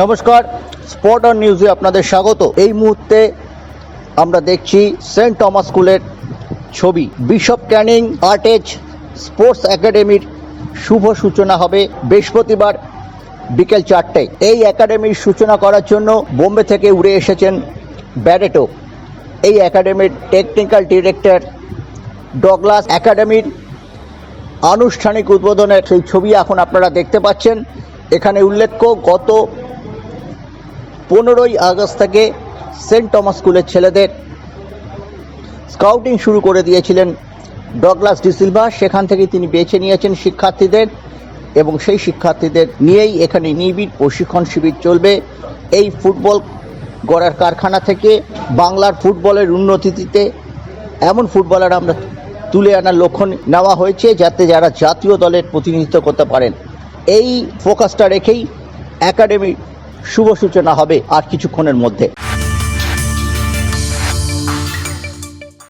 নমস্কার spot on নিউজে আপনাদের স্বাগত। এই মুহূর্তে আমরা দেখছি সেন্ট টমাস স্কুলের ছবি। বিশপ ক্যানিং আর্টেজ স্পোর্টস একাডেমির শুভ সূচনা হবে বৃহস্পতিবার বিকেল চারটায় এই একাডেমির সূচনা করার জন্য বোম্বে থেকে উড়ে এসেছেন ব্যারেটো এই একাডেমির টেকনিক্যাল ডিরেক্টর ডগলাস একাডেমির আনুষ্ঠানিক উদ্বোধনের সেই ছবি এখন আপনারা দেখতে পাচ্ছেন। এখানে উল্লেখ্য, গত পনেরোই আগস্ট থেকে সেন্ট টমাস স্কুলের ছেলেদের স্কাউটিং শুরু করে দিয়েছিলেন ডগলাস ডিসিলভা সেখান থেকে তিনি বেছে নিয়েছেন শিক্ষার্থীদের এবং সেই শিক্ষার্থীদের নিয়েই এখানে নিবিড় প্রশিক্ষণ শিবির চলবে। এই ফুটবল গড়ার কারখানা থেকে বাংলার ফুটবলের উন্নতিতে এমন ফুটবলার আমরা তুলে আনার লক্ষ্য নেওয়া হয়েছে যাতে যারা জাতীয় দলের প্রতিনিধিত্ব করতে পারেন। এই ফোকাসটা রেখেই একাডেমি শুভ সূচনা হবে আর কিছুক্ষণের মধ্যে।